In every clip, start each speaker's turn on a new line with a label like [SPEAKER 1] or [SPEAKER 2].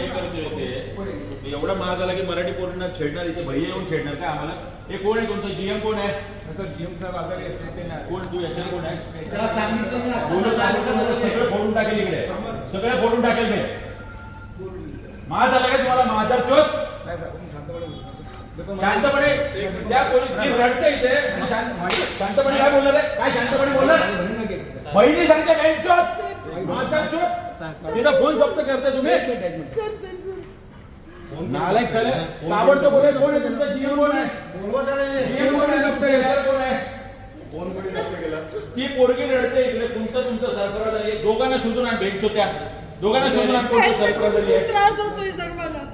[SPEAKER 1] हे करतोय ते. एवढा महाग आला की मराठी पोरांना छेडणार इथे भैया येऊन छेडणार. काय आम्हाला? हे कोण आहे तुमचं? जीएम कोण आहे?
[SPEAKER 2] तसं जीएम साहेब आजारी असते ते नाही
[SPEAKER 1] कोण? तू याच्यात कोण आहे?
[SPEAKER 3] त्याला सांगितलं ना
[SPEAKER 1] बोलू सांगितलं तर सगळं फोडून टाकेल इकडे. सगळं फोडून टाकेल मी. माझ आला का तुम्हाला? चोत
[SPEAKER 2] शांतपणे
[SPEAKER 1] त्या पोलीस ती रडते इथे शांतपणे काय बोलणार आहे? काय शांतपणे बोलणार?
[SPEAKER 2] बहीण
[SPEAKER 1] सांगते बँक चोत तिचा फोन जप्त करते तुम्ही. नालायक सर ताबडतोब बोलाय कोण आहे तुमचा? जीवन कोण आहे? जीवन कोण आहे? जप्त केलं. कोण आहे
[SPEAKER 4] फोन कोणी जप्त केला?
[SPEAKER 1] ती पोरगी रडते इकडे. तुमचं तुमचं सरकार झाली दोघांना शोधून आण बेंचो त्या दोघांना शोधून आण कोणतं सरकार झाली आहे.
[SPEAKER 5] त्रास होतोय सर मला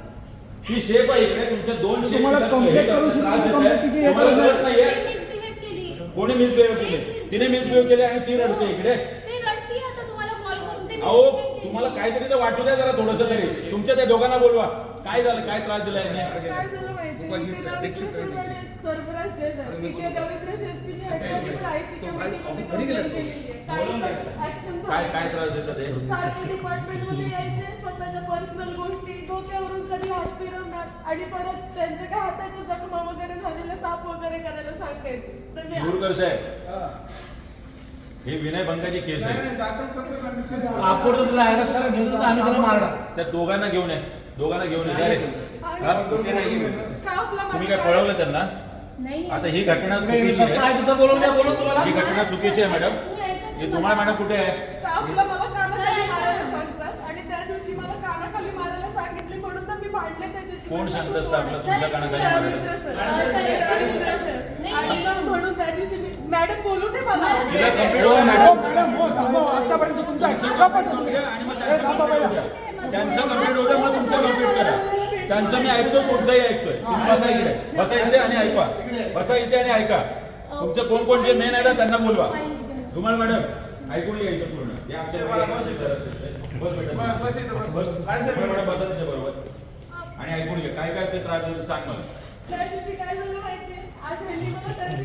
[SPEAKER 1] ही शेप आहे इकडे. तुमच्या दोन शेप
[SPEAKER 2] तुम्हाला
[SPEAKER 1] इथं
[SPEAKER 2] complaint
[SPEAKER 1] हे
[SPEAKER 2] करू शकतो, complaint किती
[SPEAKER 1] तुम्हाला नाहीये.
[SPEAKER 6] मिसबिहेव केली.
[SPEAKER 1] कोणी मिसबिहेव केले? तिने मिसबिहेव केले आणि ती रडते इकडे.
[SPEAKER 6] ते रडती आता तुम्हाला कॉल करून. ते
[SPEAKER 1] अहो
[SPEAKER 6] misbehave.
[SPEAKER 1] तुम्हाला काहीतरी तर वाटू द्या जरा थोडस तरी. तुमच्या त्या दोघांना बोलवा. काय झालं? काय त्रास दिला
[SPEAKER 5] काय झालं माहिती
[SPEAKER 2] उपाशी
[SPEAKER 5] तिला सरफराज रवींद्र शेठची जी आहे ती
[SPEAKER 2] घरी गेला.
[SPEAKER 5] केलेली आहे. action
[SPEAKER 1] काय
[SPEAKER 5] झालं
[SPEAKER 1] काय त्रास देतात ते
[SPEAKER 5] सारखे डिपार्टमेंटमध्ये यायचे स्वतःच्या पर्सनल गोष्टी. डोक्यावरून कधी हात फिरवणार? आणि परत त्यांच्या काय हाताच्या जखमा वगैरे झालेल्या साप वगैरे करायला सांगायचे. तर मी
[SPEAKER 1] साहेब.
[SPEAKER 2] हा.
[SPEAKER 1] विनय भंगाची केस आहे.
[SPEAKER 3] आपण तुला हॅरस करा घेऊन तर आम्ही त्याला मारणार
[SPEAKER 1] त्या दोघांना घेऊन ये दोघांना घेऊन ये हा? तुम्ही काय पळवलं त्यांना
[SPEAKER 6] नाही
[SPEAKER 1] आता ही घटना चुकीची
[SPEAKER 3] कसं
[SPEAKER 1] आहे
[SPEAKER 3] आहे तसं बोलून द्या बोलून तुम्हाला
[SPEAKER 1] ही घटना चुकीची आहे मॅडम ही धुमाळ मॅडम कुठे आहे
[SPEAKER 5] स्टाफला मला कानाखाली मारायला सांगतात आणि त्या दिवशी मला कानाखाली मारायला सांगितले म्हणून तर मी भांडले त्याच्याशी
[SPEAKER 1] कोण सांगतं स्टाफला तुमच्या कानाखाली? मारायला?
[SPEAKER 5] सर.
[SPEAKER 6] सर.
[SPEAKER 5] आणि मग त्या दिवशी मी मॅडम बोलू दे मला.
[SPEAKER 1] तिला कंप्लीट
[SPEAKER 2] हो,
[SPEAKER 1] मॅडम.
[SPEAKER 2] मॅडम, हो, थांबा. आतापर्यंत तुमचा गप्पच
[SPEAKER 1] करून
[SPEAKER 2] होते.
[SPEAKER 1] घ्या आणि मग
[SPEAKER 2] ए,
[SPEAKER 1] त्यांचं
[SPEAKER 2] थांबा
[SPEAKER 1] कंप्लीट
[SPEAKER 2] पहिला.
[SPEAKER 1] होऊ द्या. त्यांचं कंप्लीट होतं मग तुमचं कंप्लीट करा. त्यांचं मी ऐकतो तुमचंही ऐकतोय. तुम्ही बसा इकडे. बसा इथे आणि ऐका. बसा इथे आणि ऐका. तुमचं कोण कोण जे मेन आहे ना त्यांना बोलवा. तुम्हाला मॅडम ऐकून घ्यायचं पूर्ण. या आमच्या बस.
[SPEAKER 2] बस, बस इथं, बस.
[SPEAKER 1] बस. बरं, मॅडम बसा त्याच्या बरोबर. आणि ऐकून घ्या. काय काय ते त्रास देईल सांग. मला
[SPEAKER 5] त्या दिवशी काय झालं माहितीये? आज ह्यांनी मला